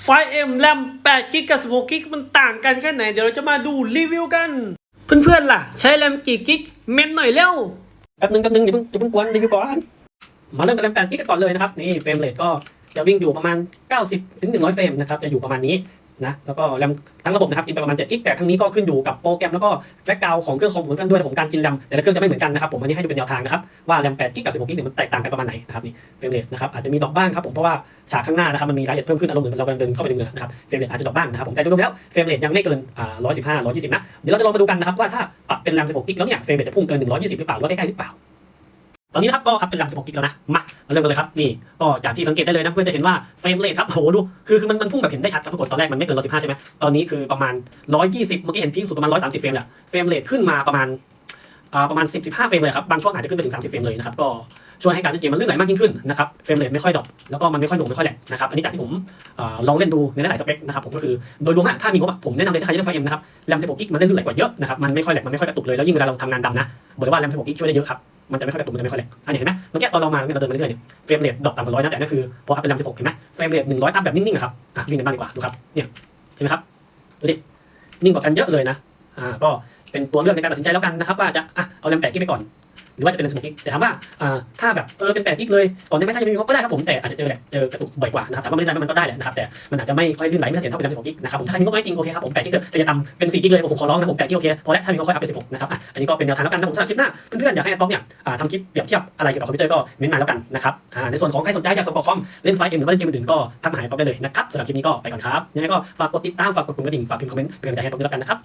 ไฟเอ็มแรม8กิกกับ16กิกมันต่างกันแค่ไหน เดี๋ยวเราจะมาดูรีวิวกัน เพื่อนๆล่ะ ใช้แรมกี่กิกเมนหน่อยเร็วแป๊บนึงแป๊บนึงอย่าเพิ่งอย่าเพิ่งกวนรีวิวก่อนมาเริ่มกับแรม8กิกก่อนเลยนะครับนี่เฟรมเรทก็จะวิ่งอยู่ประมาณ 90ถึง100 เฟรมนะครับจะอยู่ประมาณนี้ นะแล้วก็แรมทั้งระบบนะครับกินไปประมาณ7กิกแต่ทั้งนี้ก็ขึ้นอยู่กับโปรแกรมแล้วก็แบ็กกราวของเครื่องคอมเหมือนกันด้วยผมการกินแรมแต่ละเครื่องจะไม่เหมือนกันนะครับผมอันนี้ให้ดูเป็นแนวทางนะครับว่าแรม8กิกกับ16กิกเนี่ยมันแตกต่างกันประมาณไหนนะครับนี่เฟรมเรทนะครับอาจจะมีดอปบ้างครับผมเพราะว่าฉากข้างหน้านะครับมันมีรายละเอียดเพิ่มขึ้นอารมณ์เหมือนเรากำลังเดินเข้าไปในเมืองนะครับเฟรมเรทอาจจะดอปบ้างนะครับผมแต่โดยรวมแล้วเฟรมเรทยังไม่เกินอ่า115 120นะเดี๋ยวเราจะลองมาดูกันนะครับว่าถ้าปรับเป็นแรม16กิกแล้วเนี่ยเฟรมเรทจะพุ่งเกิน120หรือเปล่าหรือว่าใกล้ๆหรือเปล่า ตอนนี้นะครับก็อัพเป็นแรม16กิกแล้วนะมามาเริ่มกันเลยครับ นี่ก็จากที่สังเกตได้เลยนะเพื่อนจะเห็นว่าเฟรมเรทครับโหดู คือคือมันมันพุ่งแบบเห็นได้ชัดครับทุกคนตอนแรกมันไม่เกิน115ใช่ไหมตอนนี้คือประมาณ 120 เมื่อกี้เห็นพีคสุดประมาณ 130 เฟรมแหละเฟรมเรทขึ้นมาประมาณ ประมาณ 10 15 เฟรมเลยครับ บางช่วงอาจจะขึ้นไปถึง 30 เฟรมเลยนะครับ ก็ช่วยให้การเล่นเกมมันลื่นไหลมากยิ่งขึ้นนะครับ เฟรมเรทไม่ค่อยดรอปแล้วก็มันไม่ค่อยหน่วงไม่ค่อยแหลกนะครับ อันนี้จากที่ผมอลองเล่นดูในหลายสเปคนะครับผมก็คือโดยรวมอะถ้ามีงบผมแนะนำเลยถ้าใครเล่นไฟเอ็มนะครับแรม16กิกมันเล่นลื่นไหลกว่าเยอะนะครับมันไม่ค่อยแหลกมันไม่ค่อยกระตุกเลยแล้วยิ่งเวลาเราทำงานดำนะบอกเลยว่าแรม16กิกช่วยได้เยอะครับมันจะไม่ค่อยกระตุกมันจะไม่ค่อยแหลกอันนี้เห็นไหมเมื่อกี้ตอนเรามาเนี่ยเราเดินมาเรื่อยๆเนี่ยเฟรมเรทดรอปต่ำกว่าร้อยนะแต่นั่นคือพออัพเป็นแรม16เห็นไหมเฟรมเรท100อัพแบบนิ่งๆครับอะวิ่งกันบ้างดีกว่าดูครับเนี่ยเห็นไหมครับดูดินิ่งกว่ากันเยอะเลยนะอ่าก็ เป็นตัวเลือกในการตัดสินใจแล้วกันนะครับว่าจะอะเอาแรม8กิกไปก่อน หรือว่าจะเป็นแรม16กิกแต่ถามว่าอ่าถ้าแบบเออเป็น8กิกเลยก่อนได้ไหมถ้าจะไม่มีงบก็ได้ครับผมแต่อาจจะเจอแหละเจอกระตุกบ่อยกว่านะครับถามว่าไม่ได้ไหมมันก็ได้แหละนะครับแต่มันอาจจะไม่ค่อยลื่นไหลไม่เสถียรเท่าเป็นแรม16กิกนะครับผมถ้าใครมีงบน้อยจริงโอเคครับผม8กิกเถอะแต่จะต่ำเป็น4กิกเลยผมขอร้องนะผม8กิกโอเคพอแล้วถ้ามีงบค่อยอัพเป็น16นะครับอะอันนี้ก็เป็นแนวทางแล้วกันนะผมสำหรับคลิปหน้าเพื่อนๆอยากให้แอปบล็อกเนี่ยอ่าทำคลิปเปรียบเทียบอะไรเกี่ยวกับคอมพิวเตอร์ก็เม้นต์มาแล้วกันนะครับอ่าในส่วนของใครสนใจอยากสมัครคอมเล่นไฟเอ็มหรือว่าเล่นเกมอื่นๆก็ทักมาหาแอปบล็อกได้เลยนะครับสำหรับคลิปนี้ก็ไปก่อนครับยังไงก็ฝากกดติดตามฝากกดปุ่มกระดิ่งฝากพิมพ์คอมเมนต์เป็นกำลังใจให้แอปบล็อกด้วยแล้วกันนะครับ